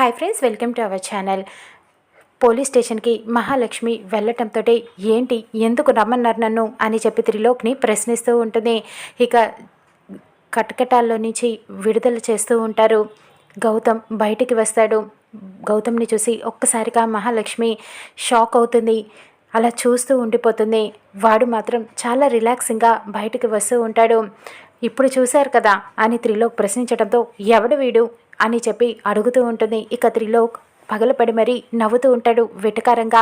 Hi friends welcome to our channel police స్టేషన్కి మహాలక్ష్మి వెళ్ళటంతో ఏంటి ఎందుకు రమ్మన్నారు నన్ను అని చెప్పి త్రిలోక్ని ప్రశ్నిస్తూ ఉంటుంది. ఇక కటకటాల్లో నుంచి విడుదల చేస్తూ ఉంటారు. గౌతమ్ బయటికి వస్తాడు. గౌతమ్ని చూసి ఒక్కసారిగా మహాలక్ష్మి షాక్ అవుతుంది. అలా చూస్తూ ఉండిపోతుంది. వాడు మాత్రం చాలా రిలాక్సింగ్గా బయటికి వస్తూ ఉంటాడు. ఇప్పుడు చూశారు కదా అని త్రిలోక్ ప్రశ్నించడంతో ఎవడు వీడు? అని చెప్పి అడుగుతూ ఉంటుంది. ఇక త్రిలోక్ పగలపడి మరీ నవ్వుతూ ఉంటాడు వెటకారంగా.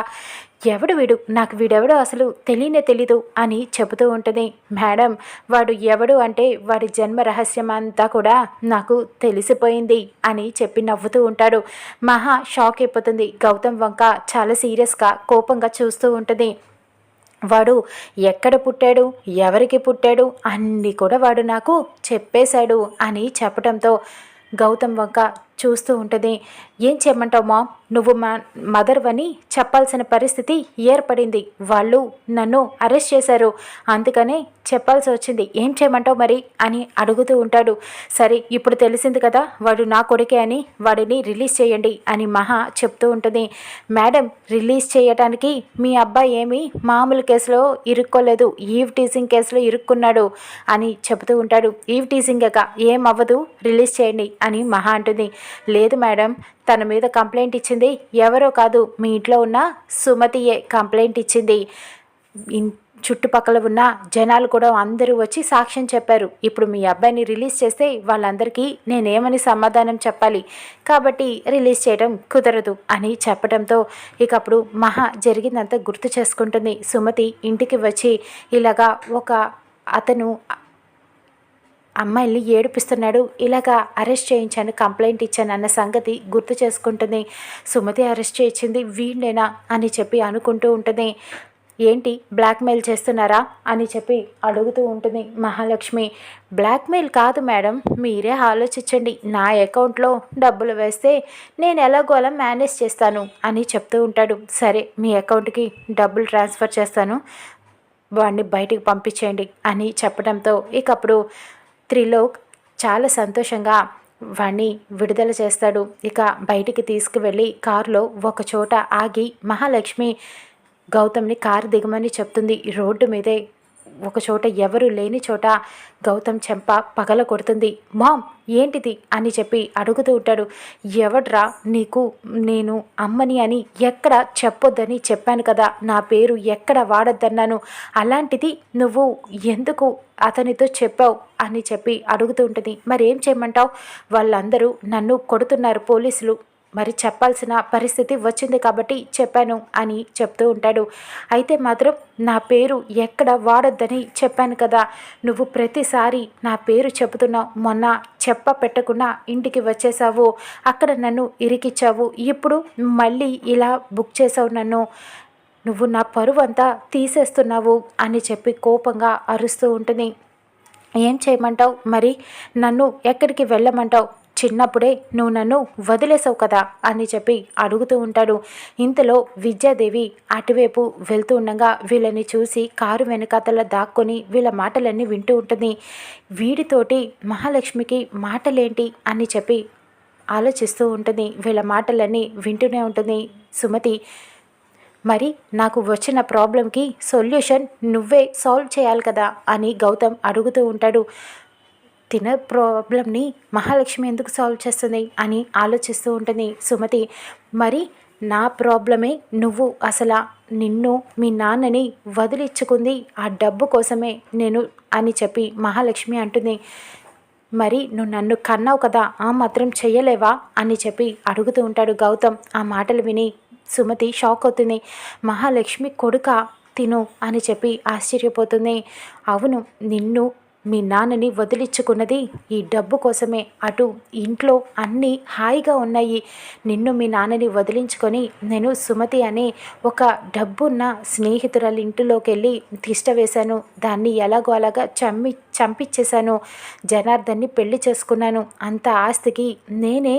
ఎవడు వీడు? నాకు వీడెవడో అసలు తెలియనే తెలీదు అని చెబుతూ ఉంటుంది. మేడం వాడు ఎవడు అంటే వాడి జన్మ రహస్యం అంతా కూడా నాకు తెలిసిపోయింది అని చెప్పి నవ్వుతూ ఉంటాడు. మహా షాక్ అయిపోతుంది. గౌతమ్ వంక చాలా సీరియస్గా కోపంగా చూస్తూ ఉంటుంది. వాడు ఎక్కడ పుట్టాడు? ఎవరికి పుట్టాడు? అన్నీ కూడా వాడు నాకు చెప్పేశాడు అని చెప్పడంతో గౌతమ్ వంక చూస్తూ ఉంటుంది. ఏం చేయమంటావు మా నువ్వు మా మదర్ అని చెప్పాల్సిన పరిస్థితి ఏర్పడింది. వాళ్ళు నన్ను అరెస్ట్ చేశారు. అందుకనే చెప్పాల్సి వచ్చింది. ఏం చేయమంటావు మరి? అని అడుగుతూ ఉంటాడు. సరే ఇప్పుడు తెలిసింది కదా వాడు నా కొడుకే అని వాడిని రిలీజ్ చేయండి అని మహా చెప్తూ ఉంటుంది. మేడం రిలీజ్ చేయటానికి మీ అబ్బాయి ఏమీ మామూలు కేసులో ఇరుక్కోలేదు. ఈవ్ టీజింగ్ కేసులో ఇరుక్కున్నాడు అని చెబుతూ ఉంటాడు. ఈవ్ టీజింగ్ ఏం అవ్వదు. రిలీజ్ చేయండి అని మహా అంటుంది. లేదు మేడం తన మీద కంప్లైంట్ ఇచ్చింది ఎవరో కాదు మీ ఇంట్లో ఉన్న సుమతియే కంప్లైంట్ ఇచ్చింది. చుట్టుపక్కల ఉన్న జనాలు కూడా అందరూ వచ్చి సాక్ష్యం చెప్పారు. ఇప్పుడు మీ అబ్బాయిని రిలీజ్ చేస్తే వాళ్ళందరికీ నేనేమని సమాధానం చెప్పాలి? కాబట్టి రిలీజ్ చేయడం కుదరదు అని చెప్పడంతో ఇక అప్పుడు మహా జరిగిందంతా గుర్తు చేసుకుంటుంది. సుమతి ఇంటికి వచ్చి ఇలాగా ఒక అతను అమ్మాయిల్ని ఏడిపిస్తున్నాడు. ఇలాగా అరెస్ట్ చేయించాను కంప్లైంట్ ఇచ్చాను అన్న సంగతి గుర్తు చేసుకుంటుంది. సుమతి అరెస్ట్ చేయించింది వీళ్ళేనా అని చెప్పి అనుకుంటూ ఉంటుంది. ఏంటి బ్లాక్మెయిల్ చేస్తున్నారా అని చెప్పి అడుగుతూ ఉంటుంది మహాలక్ష్మి. బ్లాక్మెయిల్ కాదు మేడం మీరే ఆలోచించండి. నా అకౌంట్లో డబ్బులు వేస్తే నేను ఎలాగోలా మేనేజ్ చేస్తాను అని చెప్తూ ఉంటాడు. సరే మీ అకౌంట్కి డబ్బులు ట్రాన్స్ఫర్ చేస్తాను. వాడిని బయటికి పంపించేయండి అని చెప్పడంతో ఇకప్పుడు త్రిలోక్ చాలా సంతోషంగా వాణ్ణి విడుదల చేస్తాడు. ఇక బయటికి తీసుకువెళ్ళి కారులో ఒక చోట ఆగి మహాలక్ష్మి గౌతమ్ని కారు దిగమని చెప్తుంది. రోడ్డు మీదే ఒక చోట ఎవరు లేని చోట గౌతమ్ చెంప పగల కొడుతుంది. మామ్ ఏంటిది? అని చెప్పి అడుగుతూ ఉంటాడు. ఎవడ్రా నీకు నేను అమ్మని అని ఎక్కడ చెప్పొద్దని చెప్పాను కదా. నా పేరు ఎక్కడ వాడొద్దన్నాను. అలాంటిది నువ్వు ఎందుకు అతనితో చెప్పావు? అని చెప్పి అడుగుతూ ఉంటుంది. మరేం చేయమంటావు? వాళ్ళందరూ నన్ను కొడుతున్నారు పోలీసులు. మరి చెప్పాల్సిన పరిస్థితి వచ్చింది కాబట్టి చెప్పాను అని చెప్తూ ఉంటాడు. అయితే మాత్రం నా పేరు ఎక్కడ వాడొద్దని చెప్పాను కదా. నువ్వు ప్రతిసారి నా పేరు చెబుతున్నావు. మొన్న చెప్ప పెట్టకుండా ఇంటికి వచ్చేసావు అక్కడ నన్ను ఇరికిచ్చావు. ఇప్పుడు మళ్ళీ ఇలా బుక్ చేసావు నన్ను. నువ్వు నా పరువు అంతా తీసేస్తున్నావు అని చెప్పి కోపంగా అరుస్తూ ఉంటుంది. ఏం చేయమంటావు? మరి నన్ను ఎక్కడికి వెళ్ళమంటావు? చిన్నప్పుడే నువ్వు నన్ను వదిలేసావు కదా అని చెప్పి అడుగుతూ ఉంటాడు. ఇంతలో విద్యాదేవి అటువైపు వెళ్తూ ఉండగా వీళ్ళని చూసి కారు వెనకాతల దాక్కొని వీళ్ళ మాటలన్నీ వింటూ ఉంటుంది. వీడితోటి మహాలక్ష్మికి మాటలేంటి అని చెప్పి ఆలోచిస్తూ ఉంటుంది. వీళ్ళ మాటలన్నీ వింటూనే ఉంటుంది సుమతి. మరి నాకు వచ్చిన ప్రాబ్లంకి సొల్యూషన్ నువ్వే సాల్వ్ చేయాలి కదా అని గౌతమ్ అడుగుతూ ఉంటాడు. తిన ప్రాబ్లమ్ని మహాలక్ష్మి ఎందుకు సాల్వ్ చేస్తుంది అని ఆలోచిస్తూ ఉంటుంది. సుమతి మరి నా ప్రాబ్లమే నువ్వు అసలు నిన్ను మీ నాన్నని వదిలించుకుంది ఆ డబ్బు కోసమే నేను అని చెప్పి మహాలక్ష్మి అంటుంది. మరి నువ్వు నన్ను కన్నావు కదా ఆ మాత్రం చెయ్యలేవా? అని చెప్పి అడుగుతూ ఉంటాడు గౌతమ్. ఆ మాటలు విని సుమతి షాక్ అవుతుంది. మహాలక్ష్మి కొడుక తిను అని చెప్పి ఆశ్చర్యపోతుంది. అవును నిన్ను మీ నాన్నని వదిలించుకున్నది ఈ డబ్బు కోసమే. అటు ఇంట్లో అన్నీ హాయిగా ఉన్నాయి. నిన్ను మీ నాన్నని వదిలించుకొని నేను సుమతి అనే ఒక డబ్బున్న స్నేహితురాలి ఇంటిలోకి వెళ్ళి తిష్ట వేశాను. దాన్ని ఎలాగో అలాగా చంపి చంపించేశాను జనార్దన్ని పెళ్ళి చేసుకున్నాను. అంత ఆస్తికి నేనే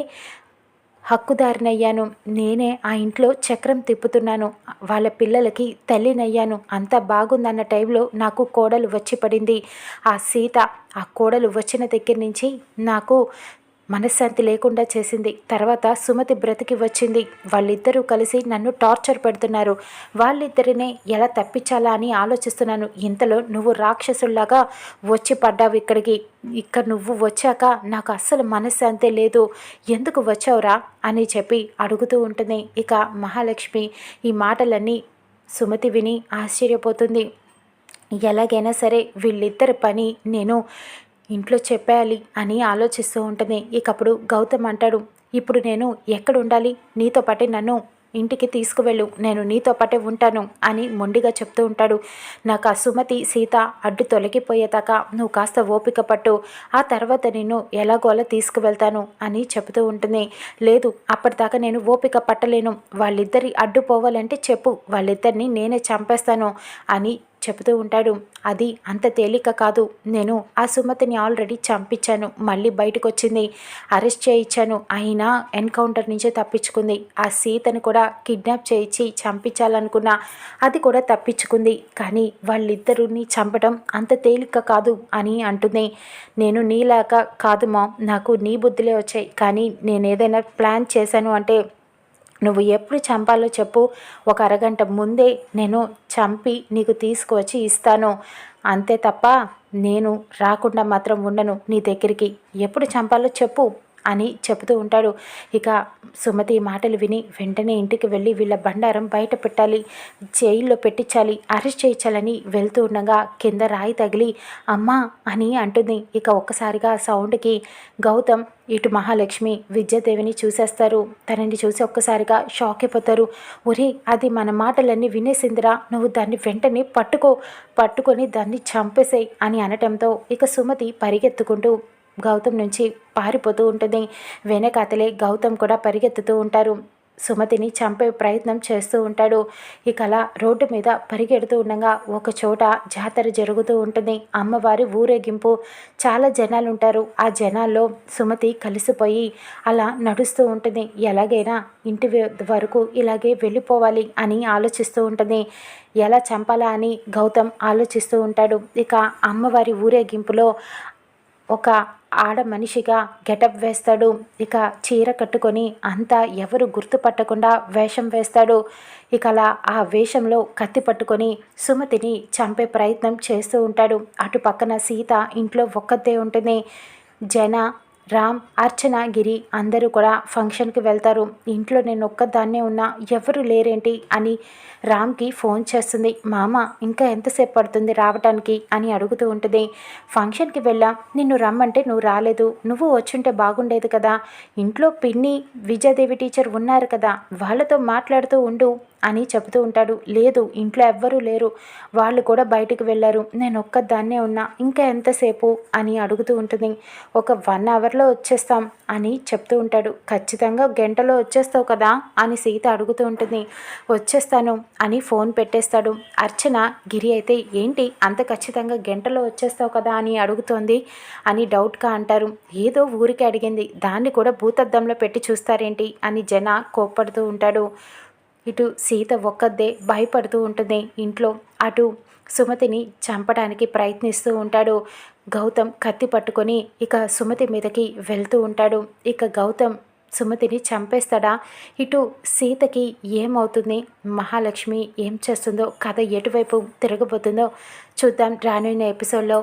హక్కుదారినయ్యాను. నేనే ఆ ఇంట్లో చక్రం తిప్పుతున్నాను. వాళ్ళ పిల్లలకి తల్లినయ్యాను. అంత బాగుందన్న టైంలో నాకు కోడలు వచ్చి పడింది. ఆ సీత ఆ కోడలు వచ్చిన దగ్గర నుంచి నాకు మనశ్శాంతి లేకుండా చేసింది. తర్వాత సుమతి బ్రతికి వచ్చింది. వాళ్ళిద్దరూ కలిసి నన్ను టార్చర్ పెడుతున్నారు. వాళ్ళిద్దరినే ఎలా తప్పించాలా అని ఆలోచిస్తున్నాను. ఇంతలో నువ్వు రాక్షసుల్లాగా వచ్చి పడ్డావు ఇక్కడికి. ఇక్కడ నువ్వు వచ్చాక నాకు అస్సలు మనశ్శాంతి లేదు. ఎందుకు వచ్చావురా? అని చెప్పి అడుగుతూ ఉంటుంది. ఇక మహాలక్ష్మి ఈ మాటలన్నీ సుమతి విని ఆశ్చర్యపోతుంది. ఎలాగైనా సరే వీళ్ళిద్దరి పని నేను ఇంట్లో చెప్పేయాలి అని ఆలోచిస్తూ ఉంటుంది. ఇకప్పుడు గౌతమ్ అంటాడు ఇప్పుడు నేను ఎక్కడ ఉండాలి నీతో పాటే నన్ను ఇంటికి తీసుకువెళ్ళు. నేను నీతో పాటే ఉంటాను అని మొండిగా చెప్తూ ఉంటాడు. నాకు ఆ సుమతి సీత అడ్డు తొలగిపోయేదాకా నువ్వు కాస్త ఓపిక పట్టు. ఆ తర్వాత నేను ఎలాగోలా తీసుకువెళ్తాను అని చెబుతూ ఉంటుంది. లేదు అప్పటిదాకా నేను ఓపిక పట్టలేను. వాళ్ళిద్దరి అడ్డు పోవాలంటే చెప్పు. వాళ్ళిద్దరిని నేనే చంపేస్తాను అని చెబుతూ ఉంటాడు. అది అంత తేలిక కాదు. నేను ఆ సుమతిని ఆల్రెడీ చంపించాను. మళ్ళీ బయటకు వచ్చింది అరెస్ట్ చేయించాను. అయినా ఎన్కౌంటర్ నుంచే తప్పించుకుంది. ఆ సీతను కూడా కిడ్నాప్ చేయించి చంపించాలనుకున్నా అది కూడా తప్పించుకుంది. కానీ వాళ్ళిద్దరిని చంపడం అంత తేలిక కాదు అని అంటుంది. నేను నీలాగా కాదు మా నాకు నీ బుద్ధులే వచ్చాయి. కానీ నేను ఏదైనా ప్లాన్ చేశాను అంటే నువ్వు ఎప్పుడు చంపాలో చెప్పు. ఒక అరగంట ముందే నేను చంపి నీకు తీసుకువచ్చి ఇస్తాను. అంతే తప్ప నేను రాకుండా మాత్రం ఉండను నీ దగ్గరికి. ఎప్పుడు చంపాలో చెప్పు. అని చెబుతూ ఉంటాడు. ఇక సుమతి మాటలు విని వెంటనే ఇంటికి వెళ్ళి వీళ్ళ బండారం బయట పెట్టాలి జైల్లో పెట్టించాలి అరెస్ట్ చేయించాలని వెళ్తూ ఉండగా కింద రాయి తగిలి అమ్మా అని అంటుంది. ఇక ఒక్కసారిగా సౌండ్కి గౌతమ్ ఇటు మహాలక్ష్మి విద్యాదేవిని చూసేస్తారు. తనని చూసి ఒక్కసారిగా షాక్ అయిపోతారు. ఒరే అది మన మాటలన్నీ వినేసిందిరా. నువ్వు దాన్ని వెంటనే పట్టుకో పట్టుకొని దాన్ని చంపేసేయి అని అనటంతో ఇక సుమతి పరిగెత్తుకుంటూ గౌతమ్ నుంచి పారిపోతూ ఉంటుంది. వెనకాతలే గౌతమ్ కూడా పరిగెత్తుతూ ఉంటారు. సుమతిని చంపే ప్రయత్నం చేస్తూ ఉంటాడు. ఇక అలా రోడ్డు మీద పరిగెడుతూ ఉండగా ఒక చోట జాతర జరుగుతూ ఉంటుంది. అమ్మవారి ఊరేగింపు. చాలా జనాలు ఉంటారు. ఆ జనాల్లో సుమతి కలిసిపోయి అలా నడుస్తూ ఉంటుంది. ఎలాగైనా ఇంటి వరకు ఇలాగే వెళ్ళిపోవాలి అని ఆలోచిస్తూ ఉంటుంది. ఎలా చంపాలా అని గౌతమ్ ఆలోచిస్తూ ఉంటాడు. ఇక అమ్మవారి ఊరేగింపులో ఒక ఆడ మనిషిగా గెటప్ వేస్తాడు. ఇక చీర కట్టుకొని అంతా ఎవరు గుర్తుపట్టకుండా వేషం వేస్తాడు. ఇక అలా ఆ వేషంలో కత్తి పట్టుకొని సుమతిని చంపే ప్రయత్నం చేస్తూ ఉంటాడు. అటు పక్కన సీత ఇంట్లో ఒక్కతే ఉంటుంది. జన రామ్ అర్చన గిరి అందరూ కూడా ఫంక్షన్కి వెళ్తారు. ఇంట్లో నేను ఒక్కదాన్నే ఉన్నా ఎవరు లేరేంటి అని రామ్కి ఫోన్ చేస్తుంది. మామ ఇంకా ఎంతసేపు పడుతుంది రావటానికి? అని అడుగుతూ ఉంటుంది. ఫంక్షన్కి వెళ్ళాం నిన్ను రమ్మంటే నువ్వు రాలేదు. నువ్వు వచ్చుంటే బాగుండేది కదా. ఇంట్లో పిన్ని విజయదేవి టీచర్ ఉన్నారు కదా. వాళ్ళతో మాట్లాడుతూ ఉండు. అని చెబుతూ ఉంటాడు. లేదు ఇంట్లో ఎవ్వరూ లేరు. వాళ్ళు కూడా బయటికి వెళ్ళారు. నేను ఒక్కదాన్నే ఉన్నా. ఇంకా ఎంతసేపు అని అడుగుతూ ఉంటుంది. ఒక వన్ అవర్లో వచ్చేస్తాం అని చెప్తూ ఉంటాడు. ఖచ్చితంగా గంటలో వచ్చేస్తావు కదా అని సీత అడుగుతూ ఉంటుంది. వచ్చేస్తాను అని ఫోన్ పెట్టేస్తాడు. అర్చన గిరి అయితే ఏంటి? అంత ఖచ్చితంగా గంటలో వచ్చేస్తావు కదా అని అడుగుతోంది అని డౌట్గా అంటారు. ఏదో ఊరికి అడిగింది. దాన్ని కూడా భూతద్దంలో పెట్టి చూస్తారేంటి? అని జన కోప్పడుతూ ఉంటాడు. ఇటు సీత ఒక్కదే భయపడుతూ ఉంటుంది. ఇంట్లో అటు సుమతిని చంపడానికి ప్రయత్నిస్తూ ఉంటాడు. గౌతమ్ కత్తి పట్టుకొని ఇక సుమతి మీదకి వెళ్తూ ఉంటాడు. ఇక గౌతమ్ సుమతిని చంపేస్తాడా? ఇటు సీతకి ఏమవుతుంది? మహాలక్ష్మి ఏం చేస్తుందో కథ ఎటువైపు తిరగబోతుందో చూద్దాం రానున్న ఎపిసోడ్లో.